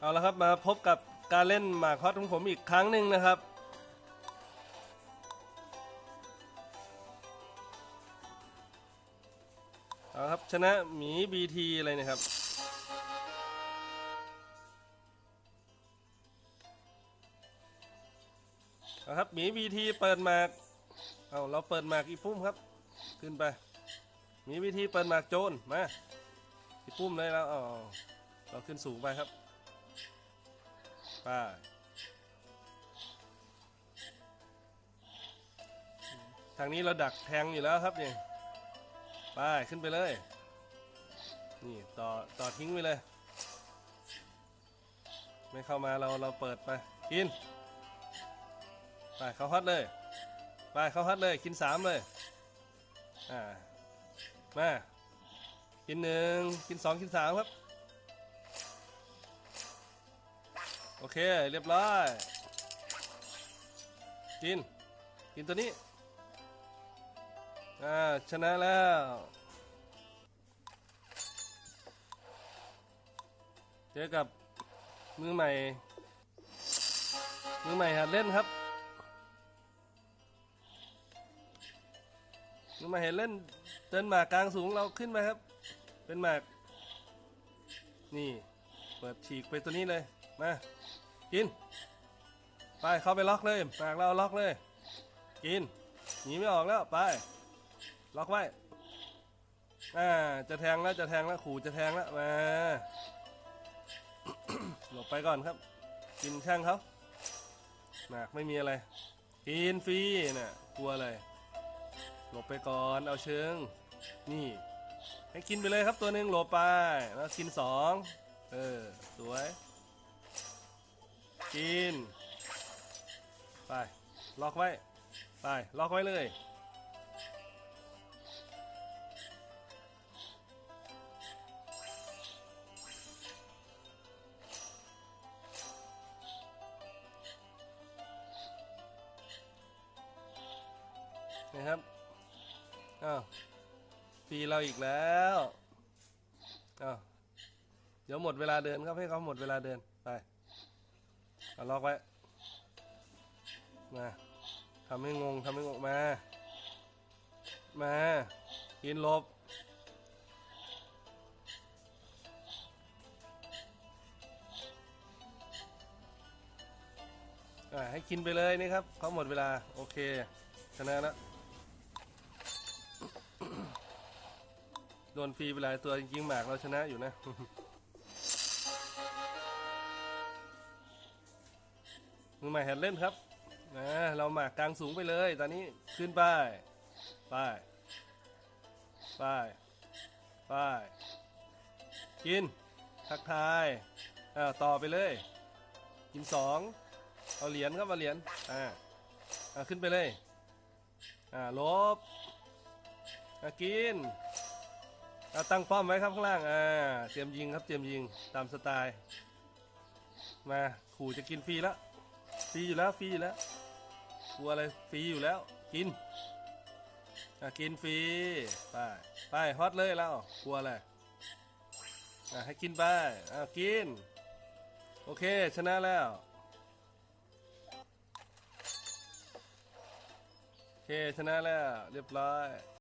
เอาละครับมาพบกับการเล่นหมากฮอตของผมอีกครั้งหนึ่งนะครับ เอาครับชนะหมีบีทีอะไรนะครับ เอาครับหมีบีทีเปิดหมาก เอาเราเปิดหมากอีปุ้มครับ ขึ้นไปหมีบีทีเปิดหมากโจรมาอีปุ้มเลยแล้วเอเราขึ้นสูงไปครับ ป้า ทางนี้เราดักแทงอยู่แล้วครับเนี่ไปขึ้นไปเลย นี่ต่อต่อทิ้งไปเลย ไม่เข้ามาเราเราเปิดไปกินไปเขาฮอตเลยไปเขาฮอตเลยกินสามเลยอ่ามากินหนึ่งกินสองกินสามครับ โอเค เรียบร้อย กิน กินตัวนี้ อ่า ชนะแล้ว เจอกับมือใหม่ มือใหม่หัดเล่นครับ มือใหม่หัดเล่น เดินหมากกลางสูงเราขึ้นไปครับ เป็นหมาก นี่ เปิดฉีกไปตัวนี้เลย มากิน ไปเข้าไปล็อกเลยหมากเราล็อกเลย กินหนีไม่ออกแล้วไป ล็อกไว้อ่าจะแทงแล้วจะแทงแล้วขู่จะแทงแล้วมาหลบไปก่อนครับ กินช่างเขาหมากไม่มีอะไร กินฟรีน่ะกลัวอะไรหลบไปก่อนเอาเชิง นี่ ให้กินไปเลยครับตัวหนึ่งหลบไป แล้วกินสองเออ สวย กิน ไป ล็อกไว้ ไป ล็อกไว้เลย นะครับ อ้าวฟีเราอีกแล้ว อ้าว เดี๋ยวหมดเวลาเดินครับให้เขาหมดเวลาเดิน ไป เอาล็อกไว้ มาทำให้งงทำให้งงมา มากินลบอ่าให้กินไปเลยนี่ครับ เขาหมดเวลา โอเค ชนะแล้วโดนฟรีไปหลายตัวจริงๆหมากเราชนะอยู่นะ มือใหม่หัดเล่นครับนะเราหมากกลางสูงไปเลย ตอนนี้ขึ้นไปไปไปไปกิน ทักทายอ่าต่อไปเลย กินสองเอาเหรียญครับเอาเหรียญอ่าอ่าขึ้นไปเลยอ่าลบอ่ากินอ่าตั้งป้อมไว้ครับข้างล่างอ่าเตรียมยิงครับเตรียมยิงตามสไตล์มาขู่จะกินฟรีแล้ว ฟรีอยู่แล้วฟรีอยู่แล้วกลัวอะไรฟรีอยู่แล้ว กินอ่ากินฟรีไปไปฮอตเลยแล้วกลัวอะไรอ่าให้กินไปอ่ากิน โอเคชนะแล้วโอเคชนะแล้ว เรียบร้อย